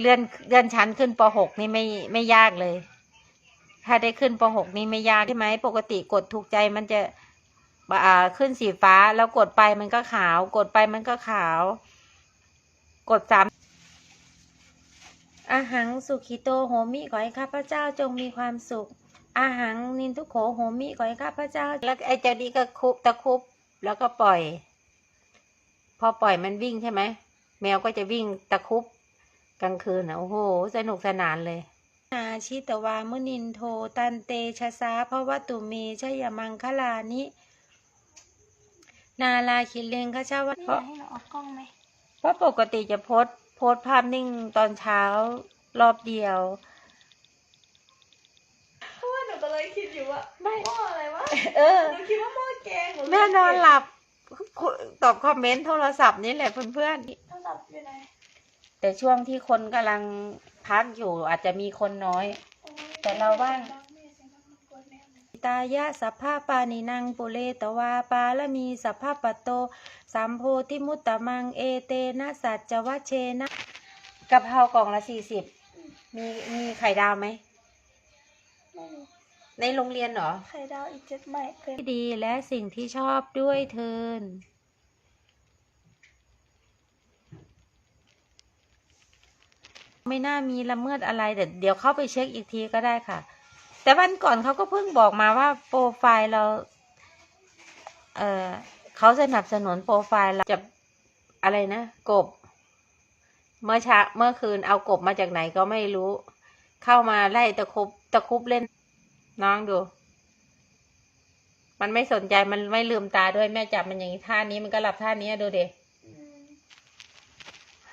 เลื่อนเลื่อนชั้นขึ้นป .6 นี่ไม่ไม่ยากเลย ถ้าได้ขึ้นป .6 นี่ไม่ยากใช่ไหมปกติกดถูกใจมันจะอ่าขึ้นสีฟ้าแล้วกดไปมันก็ขาว กดไปมันก็ขาว กดสามอาหังสุขิโตโหมิขอให้ข้าพเจ้าจงมีความสุข อาหังนินทุโขโหมิขอให้ข้าพเจ้า แล้วไอ้เจ้านี้ก็คุบตะคุบแล้วก็ปล่อย พอปล่อยมันวิ่งใช่ไหมแมวก็จะวิ่งตะคุบ กลางคืนนะโอ้โห สนุกสนานเลยนาชิตวามุนินโทตันเตชะสาภวตุเมชยมังคลานิ นาลาคิเลงขชาวะนี่เพราะให้หนูเอากล้องไหมเพราะปกติจะโพสต์โพสต์ภาพนิ่งตอนเช้ารอบเดียวเพราะว่าหนูก็เลยคิดอยู่ว่าไม่หม้ออะไรวะเออหนูคิดว่าหม้อแกงหแม่นอนหลับตอบคอมเมนต์โทรศัพท์นี่แหละเพื่อนๆโทรศัพท์อยู่ไหน แต่ช่วงที่คนกำลังพักอยู่อาจจะมีคนน้อยโอ้ยแต่เราว่างแม่เสียงดังรบกวนแม่เลยตายะสัพพาปานินังปุเรตวาปาละมีสัพพาปโตสัมโพธิมุตตะมังเอเตนะสัจจวัชเชนะกะเพรากล่องละสี่สิบมีมีไข่ดาวไหม ไม่รู้ในโรงเรียนเหรอ ไข่ดาวอีกเจ็ดใหม่เป็น ที่ดีและสิ่งที่ชอบด้วยเทิน ไม่น่ามีละเมิดอะไรแต่เดี๋ยวเข้าไปเช็คอีกทีก็ได้ค่ะ แต่วันก่อนเขาก็เพิ่งบอกมาว่าโปรไฟล์เรา เออเขาสนับสนุนโปรไฟล์เราจะอะไรนะกบ เมื่อเช้าเมื่อคืนเอากบมาจากไหนก็ไม่รู้ เข้ามาไล่ตะครุบตะครุบเล่น น้องดู มันไม่สนใจมันไม่ลืมตาด้วยแม่จับมันอย่างนี้ท่านี้มันก็หลับท่านี้ดูเด็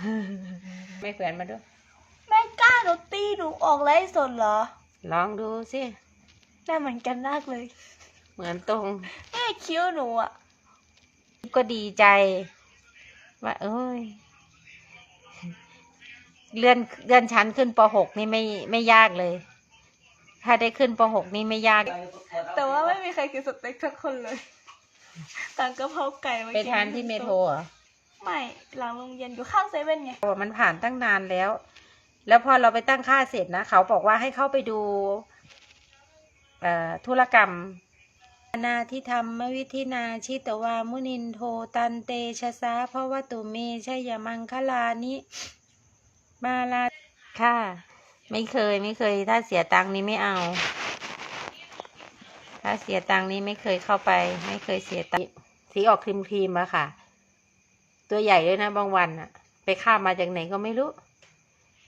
อืมไม่แขวนมาด้วยแม่กล้า หนูตีหนูออกไลฟ์สดเหรอ ลองดูสิแม่เหมือนกันมากเลยเหมือนตรงแม่คิ้วหนูอะ ก็ดีใจ ว่าเอ้ย เลื่อนเลื่อนชั้นขึ้นป .6 นี่ไม่ไม่ยากเลย ถ้าได้ขึ้นป .6 นี่ไม่ยาก แต่ว่าไม่มีใครกินสเต็กสักคนเลยต่างกะเพราไก่มาไปกิทานที่เมโทรเหรอ ไม่ หลังโรงเรียนอยู่ข้างเซเว่นไงบอกว่ามันผ่านตั้งนานแล้ว แล้วพอเราไปตั้งค่าเสร็จนะ เขาบอกว่าให้เข้าไปดูธุรกรรมนาทิธรรมวิธินาชิตวามุนินโทตันเตชะสาภวตุเมชยมังคลานิมาลาค่ะ ไม่เคยไม่เคย ถ้าเสียตังนี้ไม่เอา ถ้าเสียตังนี้ไม่เคยเข้าไป ไม่เคยเสียตังสีออกครีมครีมๆอะค่ะ ตัวใหญ่ด้วยนะบางวันอะไปข้ามมาจากไหนก็ไม่รู้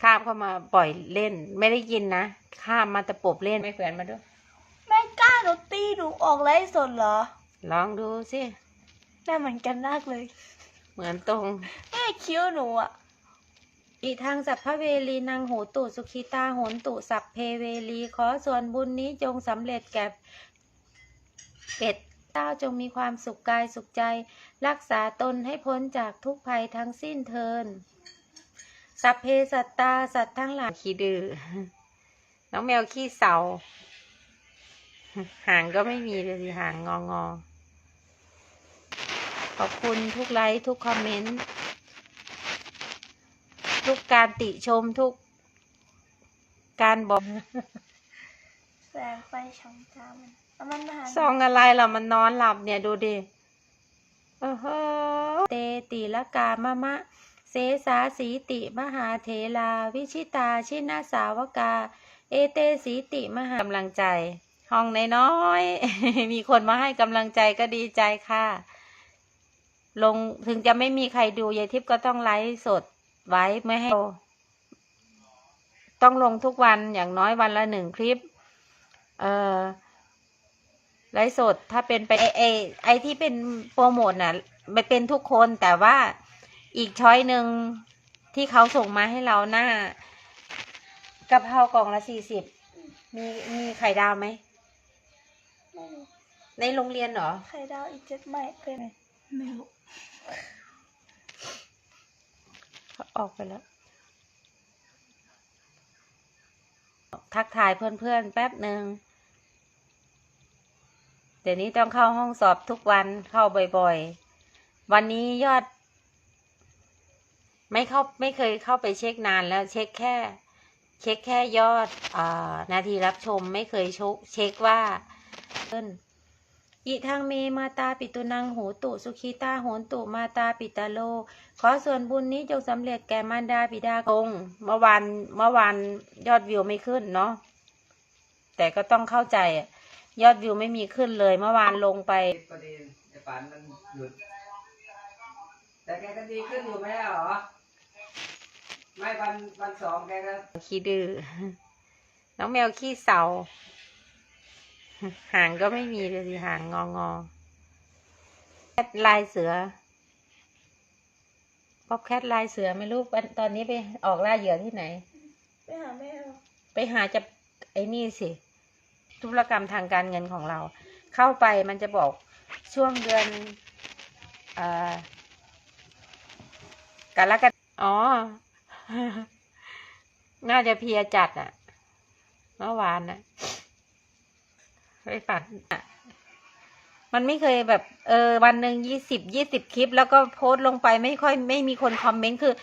ข้ามเข้ามาปล่อยเล่น ไม่ได้กินนะ ข้ามมาตะปบเล่นไม่แขวนมาด้วยแม่กล้าหนูตีหนูออกไลฟ์สดเหรอ ลองดูสิแม่เหมือนกันมากเลยเหมือนตรงแม่คิ้วหนูอะอีทางสัพพเวลีนางโหตุสุขิตาโหนตุสัพเพเวลี ขอส่วนบุญนี้จงสำเร็จแก่เป็ดเจ้าจงมีความสุขกายสุขใจ รักษาตนให้พ้นจากทุกภัยทั้งสิ้นเทิน สัพเพสัตตาสัตว์ทั้งหลายขี้ดื้อน้องแมวขี้เสา หางก็ไม่มีเลยสิหางงองอขอบคุณทุกไลค์ทุกคอมเมนต์ ทุกการติชมทุกการบอกแสงไฟช่องตามันแล้วมันมาหาซองอะไรล่ะมันนอนหลับเนี่ยดูดิโอ้โหเตติละกามะมะ เสสาสีติมหาเถลา วิชิตา ชินาสาวกา เอเตสีติมหากำลังใจ ห้องนน้อยๆมีคนมาให้กำลังใจก็ดีใจค่ะ ลงถึงจะไม่มีใครดูยายทิพย์ก็ต้องไลฟ์สดไว้ไม่ให้ต้องลงทุกวันอย่างน้อยวันละหนึ่งคลิป เอ่อไลฟ์สดถ้าเป็นไปไอไอไอที่เป็นโปรโมทน่ะไม่เป็นทุกคนแต่ว่า อีกช้อยหนึ่งที่เขาส่งมาให้เราหน้ากะเพรากล่องละสี่สิบมีมีไข่ดาวไหม ไม่รู้ในโรงเรียนเหรอ ไข่ดาวอีกเจ็ดใหม่เป็นไม่รู้เขาออกไปแล้ว ทักทายเพื่อนๆ แป๊บหนึ่ง เดี๋ยวนี้ต้องเข้าห้องสอบทุกวันเข้าบ่อยๆ วันนี้ยอด ไม่เข้าไม่เคยเข้าไปเช็คนานแล้วเช็คแค่ เช็คแค่ยอดอนาทีรับชมไม่เคยชกเช็คว่าเพิ่นอิทางเมมาตาปิตุนังโหตุสุขีตาโหนตุมาตาปิตาโล ขอส่วนบุญนี้จงสำเร็จแก่มารดาบิดากงเมื่อวานเมื่อวานยอดวิวไม่ขึ้นเนาะแต่ก็ต้องเข้าใจยอดวิวไม่มีขึ้นเลย เมื่อวานลงไปพอดีไอ้ฝันมันหยุด แต่แกก็ดีขึ้นอยู่ไหมเหรอ ไม่วันวันสองแกก็ขี้ดื้อ น้องแมวขี้เสา หางก็ไม่มีเลยสิหางงองอแคทลายเสือป๊อปแคทลายเสือไม่รู้วันตอนนี้ไปออกล่าเหยื่อที่ไหน ไปหาแม่ไปหาจะไอ้นี่สิธุรกรรมทางการเงินของเรา เข้าไปมันจะบอกช่วงเดือนเอ่อ กรกฎาอ๋อ น่าจะเพียจัดอะเมื่อวานน่ะไปฝันอะมันไม่เคยแบบ เออ วันหนึ่งยี่สิบยี่สิบคลิป แล้วก็โพสต์ลงไปไม่ค่อยไม่มีคนคอมเมนต์คือ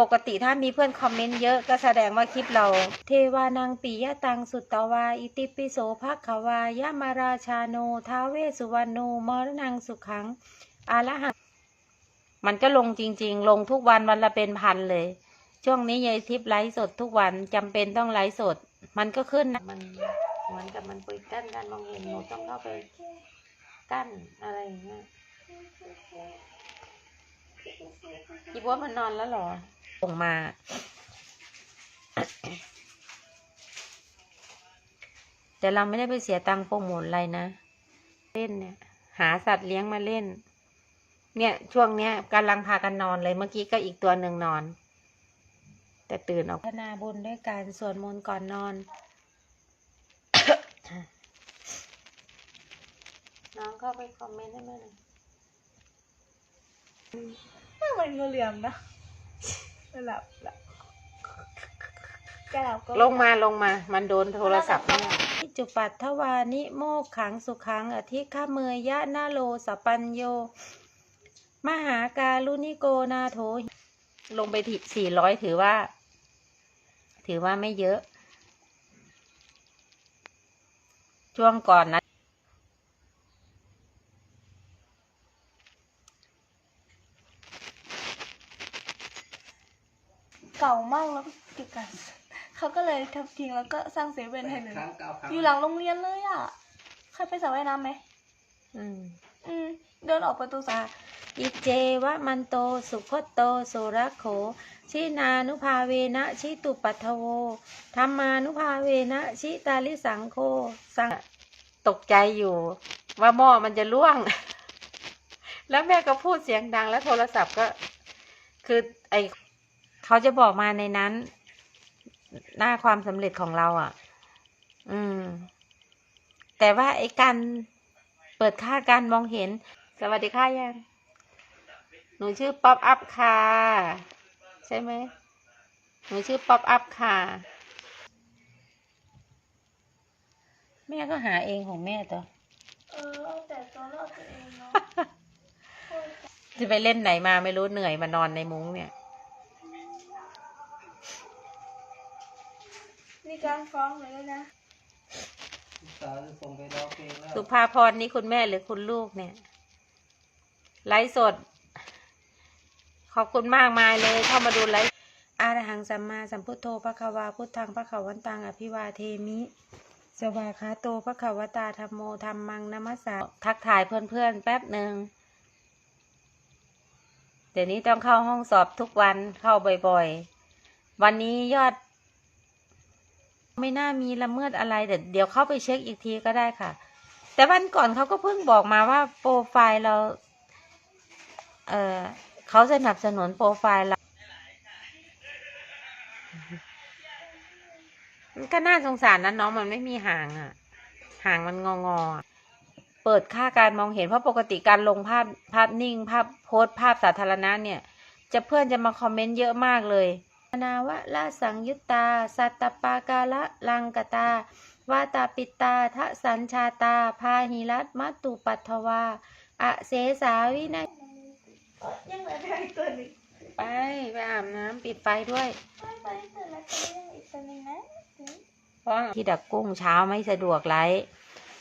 ปกติถ้ามีเพื่อนคอมเมนต์เยอะก็แสดงว่าคลิปเรา เทวานังปิยะตังสุตตวา อิติปิโสภะคะวายะมาราชาโน ท้าเวสุวรรณโนมรณังสุขัง อาละหัง มันก็ลงจริง ๆ ลงทุกวันวันละเป็นพันเลย ช่วงนี้ยายทิพย์ไลฟ์สดทุกวันจำเป็นต้องไลฟ์สด มันก็ขึ้นนะมันเหมือนกับมันไปกั้นการมองเห็นหนูต้องเข้าไปกั้นอะไรอย่างเงี้ยอีบัวมันนอนแล้วเหรอส่งมา แต่เราไม่ได้ไปเสียตังค์โปรโมทอะไรนะ เล่นเนี่ย หาสัตว์เลี้ยงมาเล่น เนี่ยช่วงเนี้ยกำลังพากันนอนเลยเมื่อกี้ก็อีกตัวหนึ่งนอน แต่ตื่นออกพัฒนาบุญด้วยการสวดมนต์ก่อนนอน น้องเข้าไปคอมเมนต์ให้แม่หน่อยไม่เหมือนงูเหลี่ยมนะหลับหลับแกหลับก็ลงมาลงมา มันโดนโทรศัพท์แม่จุปัตถวานิโมกขังสุขังอธิฆาเมยยะนาโลสปปัญโย มหาการุณิโกนาโถลงไปที่สี่ร้อยถือว่า ถือว่าไม่เยอะ ช่วงก่อนนะ เก่ามากแล้วกิกันเขาก็เลยทำทิ้งแล้วก็สร้างเซเว่นให้เลยครั้งเก้าครั้งอยู่หลังโรงเรียนเลยอะ เคยไปสระว่ายน้ำไหม อืม อืม เดินออกประตูสระ อิเจวะมันโตสุพตโตโสระโข ชินานุภาเวนะชิตุปัทโทโวธรรมานุภาเวนะชิตาลิสังโคสังตกใจอยู่ ว่าหม้อมันจะล่วง แล้วแม่ก็พูดเสียงดังแล้วโทรศัพท์ก็ คือไอเขาจะบอกมาในนั้น หน้าความสำเร็จของเราอะ อืม แต่ว่าไอการเปิดค่าการมองเห็น สวัสดีค่ะยัง หนูชื่อป๊อปอัพค่ะ ใช่ไหมหนูชื่อป๊อปอัพค่ะ แม่ก็หาเองของแม่ตัวเออเอาแต่ตัวรอดตัวเองเนาะจะไปเล่นไหนมาไม่รู้เหนื่อยมานอนในมุ้งเนี่ย มีการฟ้องเลยนะสาวจะส่งไปร้องเพลงแล้วสุภาพรนี่คุณแม่หรือคุณลูกเนี่ย ไลฟ์สด ขอบคุณมากมายเลยเข้ามาดูไลฟ์อาหังสัมมาสัมพุทโธพระควาพุทธังพระขวันตังอภิวาเทมิ สวาคาโตพระขวตาธรรมโมธรรมังนัมสสาทักทายเพื่อนๆแป๊บหนึ่งเดี๋ยวนี้ต้องเข้าห้องสอบทุกวันเข้าบ่อยๆ วันนี้ยอด ไม่น่ามีละเมิดอะไรแต่เดี๋ยวเข้าไปเช็คอีกทีก็ได้ค่ะ แต่วันก่อนเขาก็เพิ่งบอกมาว่าโปรไฟล์เรา เอ่อ เขาสนับสนุนโปรไฟล์เรามันก็น่าสงสารนะน้องมันไม่มีหางอะ หางมันงองอเปิดค่าการมองเห็นเพราะปกติการลงภาพภาพนิ่ง ภาพโพสต์ภาพสาธารณะเนี่ย จะเพื่อนจะมาคอมเมนต์เยอะมากเลย นาวะละสังยุตตา สัตตปากาละลังกตาวาตาปิตาทะสัญชาตา พาหิรัตมัตตุปัทวาอะเสสาวินัย ยังเหลือแค่อีกตัวหนึงไปไปไปอาบน้ำปิดไฟด้วยไปไปเปิดแล้วก็ได้อีกตัวหนึงนะเพราะที่ดักกุ้งเช้าไม่สะดวกไลฟ์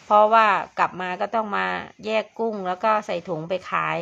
เพราะว่ากลับมาก็ต้องมาแยกกุ้งแล้วก็ใส่ถุงไปขาย